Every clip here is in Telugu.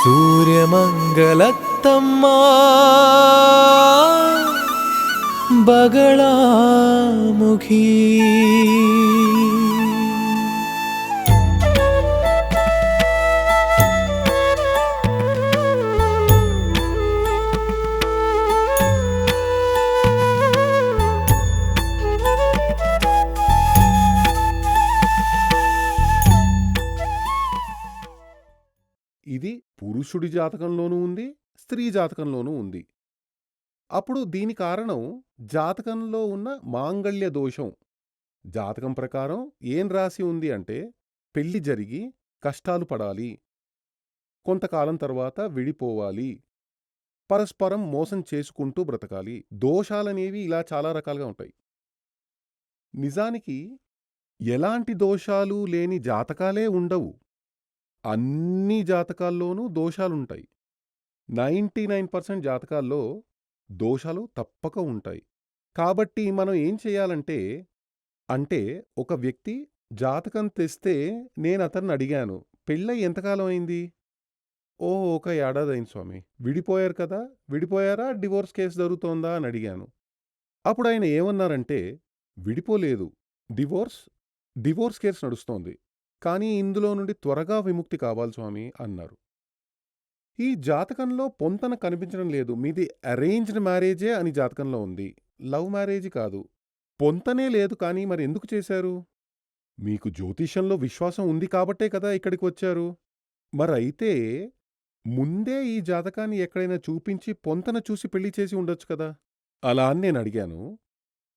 सूर्यमङ्गलत्तम्मा बगळामुखी పురుషుడి జాతకంలోనూ ఉంది స్త్రీ జాతకంలోనూ ఉంది. అప్పుడు దీని కారణం జాతకంలో ఉన్న మాంగళ్య దోషం. జాతకం ప్రకారం ఏం రాసి ఉంది అంటే పెళ్ళి జరిగి కష్టాలు పడాలి. కొంతకాలం తర్వాత విడిపోవాలి. పరస్పరం మోసం చేసుకుంటూ బ్రతకాలి. దోషాలనేవి ఇలా చాలా రకాలుగా ఉంటాయి. నిజానికి ఎలాంటి దోషాలు లేని జాతకాలే ఉండవు. అన్ని జాతకాల్లోనూ దోషాలుంటాయి. నైంటీ నైన్ పర్సెంట్ జాతకాల్లో దోషాలు తప్పక ఉంటాయి. కాబట్టి మనం ఏం చేయాలంటే అంటే ఒక వ్యక్తి జాతకం తెస్తే నేను అతన్ని అడిగాను పెళ్ళై ఎంతకాలం అయింది? ఓ ఒక ఏడాది అయింది స్వామి. విడిపోయారు కదా విడిపోయారా? Divorce case జరుగుతోందా? అని అడిగాను. అప్పుడు ఆయన ఏమన్నారంటే విడిపోలేదు. డివోర్స్ డివోర్స్ కేసు నడుస్తోంది. కానీ ఇందులో నుండి త్వరగా విముక్తి కావాలి స్వామి అన్నారు. ఈ జాతకంలో పొంతన కనిపించడం లేదు. మీది అరేంజ్డ్ మ్యారేజే అని జాతకంలో ఉంది. లవ్ మ్యారేజ్ కాదు. పొంతనే లేదు కానీ మరి ఎందుకు చేశారు? మీకు జ్యోతిషంలో విశ్వాసం ఉంది కాబట్టే కదా ఇక్కడికి వచ్చారు. మరైతే ముందే ఈ జాతకాన్ని ఎక్కడైనా చూపించి పొంతన చూసి పెళ్ళి చేసి ఉండొచ్చు కదా? అలా అని నేను అడిగాను.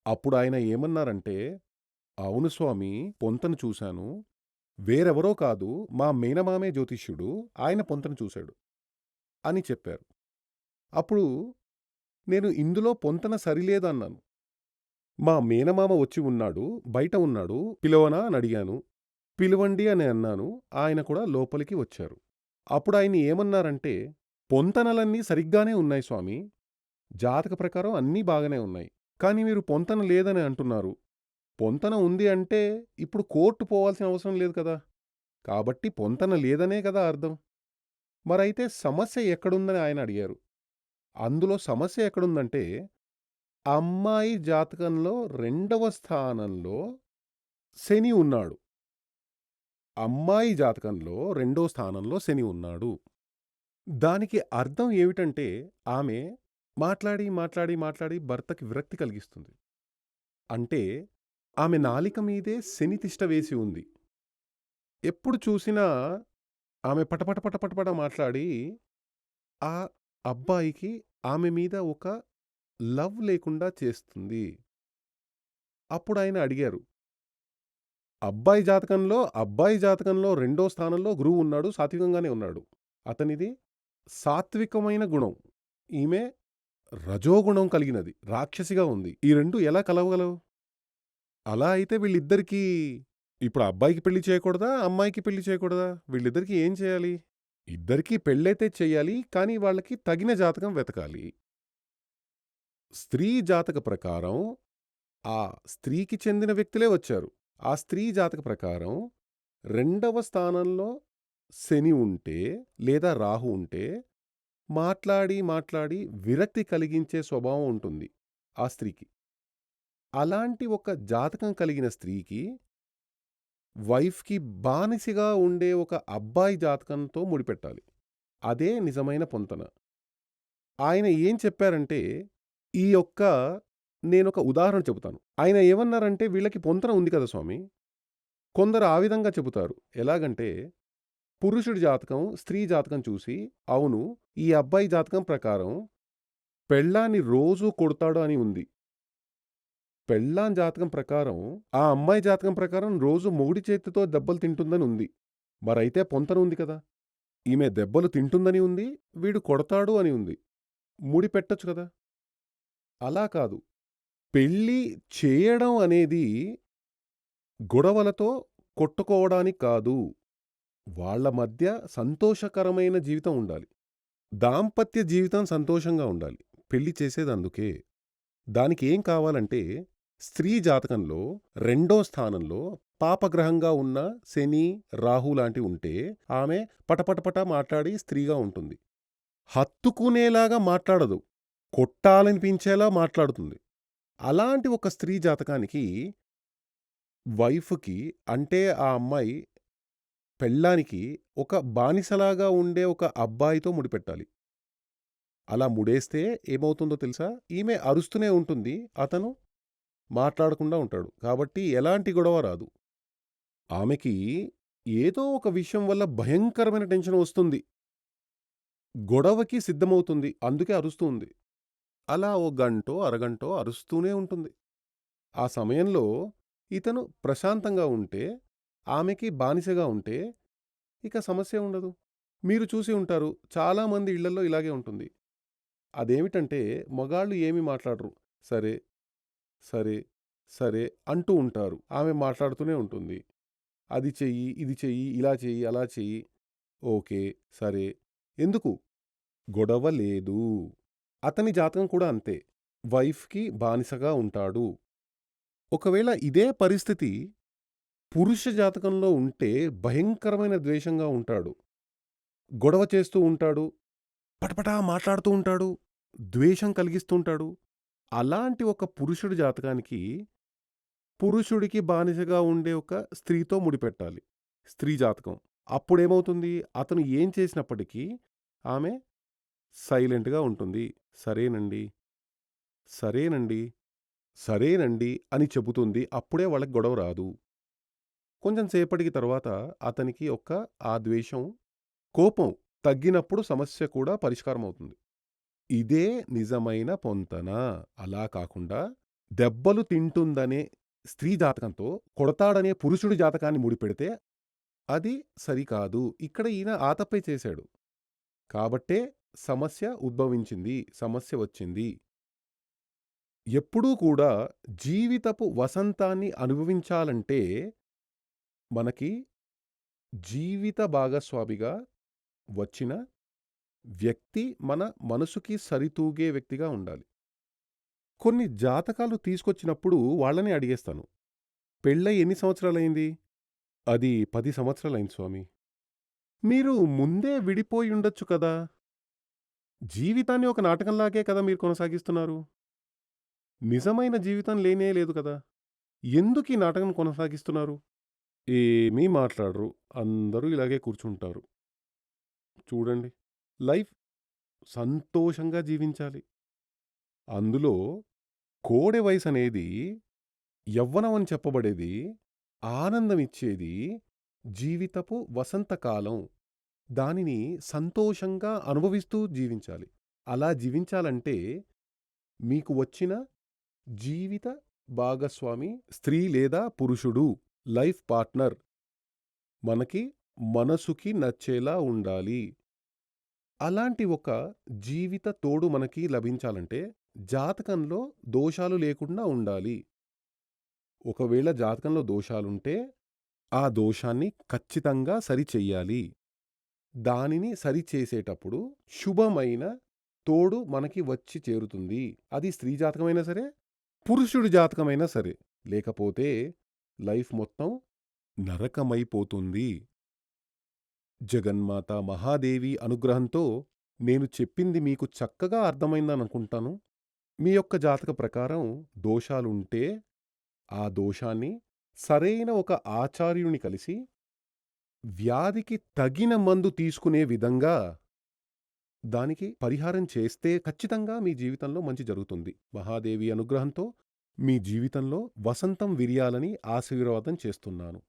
అప్పుడు ఆయన ఏమన్నారంటే అవును స్వామి పొంతను చూశాను. వేరెవరో కాదు మా మేనమామే జ్యోతిష్యుడు ఆయన పొంతను చూశాడు అని చెప్పారు. అప్పుడు నేను ఇందులో పొంతన సరిలేదన్నాను. మా మేనమామ వచ్చి ఉన్నాడు బయట ఉన్నాడు పిలవనా అని అడిగాను. పిలవండి అని అన్నాను ఆయన కూడా లోపలికి వచ్చారు. అప్పుడు ఆయన ఏమన్నారంటే పొంతనలన్నీ సరిగ్గానే ఉన్నాయి స్వామి జాతక ప్రకారం అన్నీ బాగానే ఉన్నాయి కానీ మీరు పొంతన లేదని అంటున్నారు. పొంతన ఉంది అంటే ఇప్పుడు కోర్టు పోవాల్సిన అవసరం లేదు కదా! కాబట్టి పొంతన లేదనే కదా అర్థం. మరైతే సమస్య ఎక్కడుందని ఆయన అడిగారు. అందులో సమస్య ఎక్కడుందంటే అమ్మాయి జాతకంలో రెండవ స్థానంలో శని ఉన్నాడు. అమ్మాయి జాతకంలో రెండో స్థానంలో శని ఉన్నాడు. దానికి అర్థం ఏమిటంటే ఆమె మాట్లాడి మాట్లాడి మాట్లాడి భర్తకి విరక్తి కలిగిస్తుంది. అంటే ఆమె నాలిక మీదే శనితిష్ట వేసి ఉంది. ఎప్పుడు చూసినా ఆమె పటపట పటపటపట మాట్లాడి ఆ అబ్బాయికి ఆమె మీద ఒక లవ్ లేకుండా చేస్తుంది. అప్పుడు ఆయన అడిగారు అబ్బాయి జాతకంలో అబ్బాయి జాతకంలో రెండో స్థానంలో గురువు ఉన్నాడు సాత్వికంగానే ఉన్నాడు. అతనిది సాత్వికమైన గుణం. ఈమె రజోగుణం కలిగినది రాక్షసిగా ఉంది. ఈ రెండు ఎలా కలవగలవు? అలా అయితే వీళ్ళిద్దరికీ ఇప్పుడు అబ్బాయికి పెళ్ళి చేయకూడదా? అమ్మాయికి పెళ్ళి చేయకూడదా? వీళ్ళిద్దరికీ ఏం చేయాలి? ఇద్దరికీ పెళ్ళైతే చెయ్యాలి కానీ వాళ్ళకి తగిన జాతకం వెతకాలి. స్త్రీ జాతక ప్రకారం ఆ స్త్రీకి చెందిన వ్యక్తులే వచ్చారు. ఆ స్త్రీ జాతక ప్రకారం రెండవ స్థానంలో శని ఉంటే లేదా రాహు ఉంటే మాట్లాడి మాట్లాడి విరక్తి కలిగించే స్వభావం ఉంటుంది ఆ స్త్రీకి. అలాంటి ఒక జాతకం కలిగిన స్త్రీకి వైఫ్కి బానిసగా ఉండే ఒక అబ్బాయి జాతకంతో ముడిపెట్టాలి. అదే నిజమైన పొంతన. ఆయన ఏం చెప్పారంటే ఈ యొక్క నేనొక ఉదాహరణ చెబుతాను. ఆయన ఏమన్నారంటే వీళ్ళకి పొంతన ఉంది కదా స్వామి. కొందరు ఆ విధంగా చెబుతారు. ఎలాగంటే పురుషుడి జాతకం స్త్రీ జాతకం చూసి అవును ఈ అబ్బాయి జాతకం ప్రకారం పెళ్ళాన్ని రోజూ కొడతాడు అని ఉంది. పెళ్ళాం జాతకం ప్రకారం ఆ అమ్మాయి జాతకం ప్రకారం రోజు మొగుడి చేతితో దెబ్బలు తింటుందని ఉంది. మరైతే పొంతన ఉంది కదా. ఈమె దెబ్బలు తింటుందని ఉంది వీడు కొడతాడు అని ఉంది. ముడి పెట్టొచ్చు కదా. అలా కాదు. పెళ్ళి చేయడం అనేది గొడవలతో కొట్టుకోవడానికి కాదు. వాళ్ళ మధ్య సంతోషకరమైన జీవితం ఉండాలి. దాంపత్య జీవితం సంతోషంగా ఉండాలి. పెళ్ళి చేసేది అందుకే దానికి ఏం కావాలంటే స్త్రీ జాతకంలో రెండో స్థానంలో పాపగ్రహంగా ఉన్న శని రాహు లాంటి ఉంటే ఆమె పటపటపట మాట్లాడి స్త్రీగా ఉంటుంది హత్తుకునేలాగా మాట్లాడదు కొట్టాలనిపించేలా మాట్లాడుతుంది అలాంటి ఒక స్త్రీ జాతకానికి వైఫ్‌కి అంటే ఆ అమ్మాయి పెళ్ళానికి ఒక బానిసలాగా ఉండే ఒక అబ్బాయితో ముడిపెట్టాలి. అలా ముడేస్తే ఏమవుతుందో తెలుసా? ఈమె అరుస్తూనే ఉంటుంది. అతను మాట్లాడకుండా ఉంటాడు. కాబట్టి ఎలాంటి గొడవ రాదు. ఆమెకి ఏదో ఒక విషయం వల్ల భయంకరమైన టెన్షన్ వస్తుంది. గొడవకి సిద్ధమవుతుంది. అందుకే అరుస్తూ ఉంది. అలా ఓ గంటో, అరగంటో అరుస్తూనే ఉంటుంది. ఆ సమయంలో ఇతను ప్రశాంతంగా ఉంటే, ఆమెకి బానిసగా ఉంటే ఇక సమస్య ఉండదు. మీరు చూసి ఉంటారు. చాలామంది ఇళ్ళలో ఇలాగే ఉంటుంది. అదేమిటంటే మగాళ్ళు ఏమీ మాట్లాడరు. సరే, సరే, సరే అంటూ ఉంటారు. ఆమె మాట్లాడుతూనే ఉంటుంది. అది చెయ్యి, ఇది చెయ్యి, ఇలా చెయ్యి, అలా చెయ్యి. ఓకే. సరే. ఎందుకు? గొడవ లేదు. అతని జాతకం కూడా అంతే. వైఫ్‌కి బానిసగా ఉంటాడు. ఒకవేళ ఇదే పరిస్థితి పురుష జాతకంలో ఉంటే భయంకరమైన ద్వేషంగా ఉంటాడు. గొడవ చేస్తూ ఉంటాడు. పటపటా మాట్లాడుతూ ఉంటాడు. ద్వేషం కలిగిస్తుంటాడు. అలాంటి ఒక పురుషుడి జాతకానికి పురుషుడికి బానిసగా ఉండే ఒక స్త్రీతో ముడిపెట్టాలి. స్త్రీ జాతకం. అప్పుడేమవుతుంది? అతను ఏం చేసినప్పటికీ ఆమె సైలెంట్‌గా ఉంటుంది. సరేనండి. సరేనండి. సరేనండి అని చెబుతుంది. అప్పుడే వాళ్ళకి గొడవ రాదు. కొంచెం సేపటికి తర్వాత అతనికి ఒక ఆ ద్వేషం, కోపం తగ్గినప్పుడు సమస్య కూడా పరిష్కారమవుతుంది. ఇదే నిజమైన పొంతన. అలా కాకుండా దెబ్బలు తింటుందనే స్త్రీ జాతకంతో కొడతాడనే పురుషుడి జాతకాన్ని ముడిపెడితే అది సరికాదు. ఇక్కడ ఈయన ఆ తప్పే చేశాడు. కాబట్టే సమస్య ఉద్భవించింది. సమస్య వచ్చింది. ఎప్పుడూ కూడా జీవితపు వసంతాన్ని అనుభవించాలంటే మనకి జీవిత భాగస్వామిగా వచ్చిన వ్యక్తి మన మనసుకి సరితూగే వ్యక్తిగా ఉండాలి. కొన్ని జాతకాలు తీసుకొచ్చినప్పుడు వాళ్ళని అడిగేస్తాను. పెళ్ళై ఎన్ని సంవత్సరాలైంది అది పది సంవత్సరాలైంది స్వామి మీరు ముందే విడిపోయుండొచ్చు కదా! జీవితాన్ని ఒక నాటకంలాగే కదా మీరు కొనసాగిస్తున్నారు. నిజమైన జీవితం లేనే లేదు కదా! ఎందుకీ నాటకం కొనసాగిస్తున్నారు? ఏమీ మాట్లాడరు. అందరూ ఇలాగే కూర్చుంటారు. చూడండి. లైఫ్ సంతోషంగా జీవించాలి. అందులో కోడె వయసనేది యవ్వనం అని చెప్పబడేది ఆనందమిచ్చేది జీవితపు వసంతకాలం. దానిని సంతోషంగా అనుభవిస్తూ జీవించాలి. అలా జీవించాలంటే మీకు వచ్చిన జీవిత భాగస్వామి స్త్రీ లేదా పురుషుడు లైఫ్ పార్ట్నర్ మనకి మనసుకి నచ్చేలా ఉండాలి. అలాంటి ఒక జీవిత తోడు మనకి లభించాలంటే జాతకంలో దోషాలు లేకుండా ఉండాలి. ఒకవేళ జాతకంలో దోషాలుంటే ఆ దోషాన్ని ఖచ్చితంగా సరిచెయ్యాలి. దానిని సరిచేసేటప్పుడు శుభమైన తోడు మనకి వచ్చి చేరుతుంది. అది స్త్రీ జాతకమైనా సరే, పురుషుడి జాతకమైనా సరే. లేకపోతే లైఫ్ మొత్తం నరకమైపోతుంది. జగన్మాత మహాదేవి అనుగ్రహంతో నేను చెప్పింది మీకు చక్కగా అర్థమైందనుకుంటాను. మీ యొక్క జాతక ప్రకారం దోషాలుంటే ఆ దోషాన్ని సరైన ఒక ఆచార్యుని కలిసి వ్యాధికి తగిన మందు తీసుకునే విధంగా దానికి పరిహారం చేస్తే ఖచ్చితంగా మీ జీవితంలో మంచి జరుగుతుంది. మహాదేవి అనుగ్రహంతో మీ జీవితంలో వసంతం విరియాలని ఆశీర్వాదం చేస్తున్నాను.